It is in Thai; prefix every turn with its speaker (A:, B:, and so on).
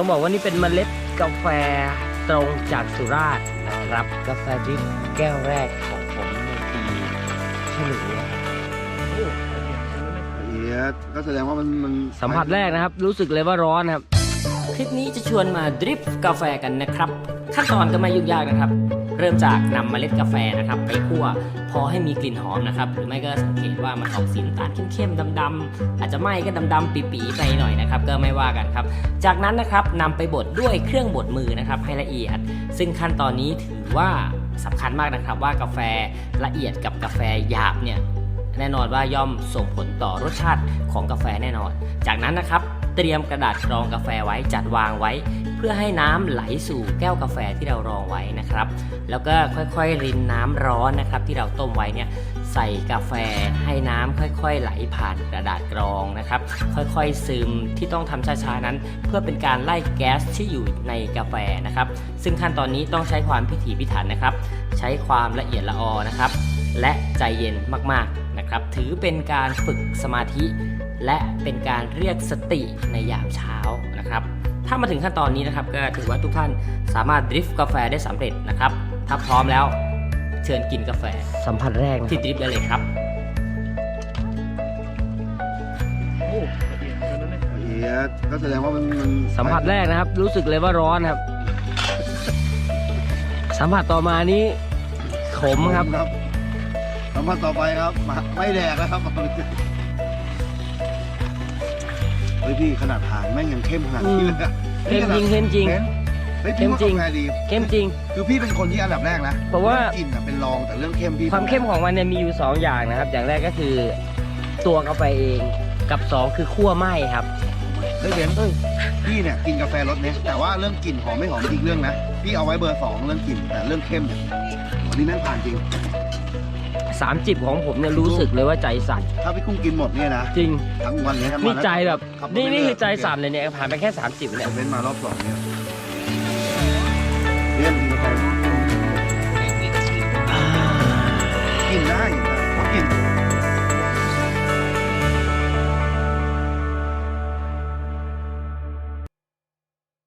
A: ต้องบอกว่านี่เป็นเมล็ดกาแฟตรงจากสุราษฎร์นะครับ กาแฟดริปแก้วแรกของผมในปีฉลูนะครับ
B: เอียดก็แสดงว่ามันมัน
A: สัมผัสแรกนะครับ รู้สึกเลยว่าร้อนครับ คลิปนี้จะชวนมาดริฟกาแฟกันนะครับ ขั้นตอนก็ไม่ยุ่งยากนะครับ เริ่มจากนำเมล็ดกาแฟนะครับ ไปคั่วพอให้มีกลิ่นหอมนะครับ หรือไม่ก็สังเกตว่ามันออกสีน้ำตาลเข้มๆดำๆอาจจะไหม้ก็ดำๆปีๆไปหน่อยนะครับ ก็ไม่ว่ากันครับ จากนั้นนะครับนำไปบดด้วยเครื่องบดมือนะครับให้ละเอียด ซึ่งขั้นตอนนี้ถือว่าสำคัญมากนะครับว่ากาแฟละเอียดกับกาแฟหยาบเนี่ย แน่นอนว่าย่อมส่งผลต่อรสชาติของกาแฟแน่นอน จากนั้นนะครับเตรียมกระดาษรองกาแฟไว้จัดวางไว้ เพื่อให้น้ำไหลสู่แก้วกาแฟที่เรารองไว้นะครับ แล้วก็ค่อยๆรินน้ำร้อนนะครับ ที่เราต้มไว้เนี่ยใส่กาแฟให้น้ำค่อยๆ ไหลผ่านกระดาษกรองนะครับ ค่อยๆซึมที่ต้องทำช้าๆนั้น เพื่อเป็นการไล่แก๊สที่อยู่ในกาแฟนะครับ ซึ่งขั้นตอนนี้ต้องใช้ความพิถีพิถันนะครับ ใช้ความละเอียดละออนะครับ และใจเย็นมากๆ ครับ ถือเป็นการฝึกสมาธิ และเป็นการเรียกสติในยามเช้านะครับ ถ้ามาถึงขั้นตอนนี้นะครับ ก็ถือว่าทุกท่านสามารถดริฟต์กาแฟได้สำเร็จนะครับ ถ้าพร้อมแล้วเชิญกินกาแฟ สัมผัสแรกที่ดริฟต์ได้เลยครับ
B: เอียดก็แสดงว่ามันมัน
A: สัมผัสแรกนะครับ รู้สึกเลยว่าร้อนครับ สัมผัสต่อมานี้ขมครับ
B: ครับ สัมผัสต่อไปครับมาไม่แดกแล้วครับเฮ้ยพี่ขนาดหางแม่งยังเข้มขนาดนี้เลยอะ
A: เข้มจริงเข้มจริง
B: เฮ้ย
A: เข้
B: พี่
A: ม
B: ว่า
A: จริง
B: กาแฟดี
A: เข้มจริง
B: คือพี่เป็นคนที่อันดับแรกนะ
A: เพราะว่า
B: องกลิ่นอะเป็นรองแต่เรื่องเข้มพี่
A: ความเข้มของมันเนี่ยมีอยู่ 2 อย่างนะครับ อย่างแรกก็คือตัวกาแฟเองกับ 2 คือคั่วไหม้ครับ
B: เฮ้ยเบนพี่เนี่ยกินกาแฟรสเนี้ยแต่ว่าเรื่องกลิ่นหอมไม่หอมอีกเรื่องนะพี่เอาไว้เบอร์สองเรื่องกลิ่นแต่เรื่องเข้มเนี่ยวันนี้แม่งผ่านจริง
A: 3จิบของผมเนี่ยรู้สึกเลยว่าใจสั่น
B: ถ้าพี่กุ้งกินหมดเนี่ยนะ
A: จริง
B: ทั้งวันเนี้ทั้งวั
A: นี่
B: นะ
A: ใจแบบ
B: ขัรถ
A: นี่
B: ไม่
A: นี่
B: เลิก
A: คือใจสั่นเลยเนี่ยผ่านไปแค่3จิบเนี่ย
B: เว้นมารอบสองเนี่ย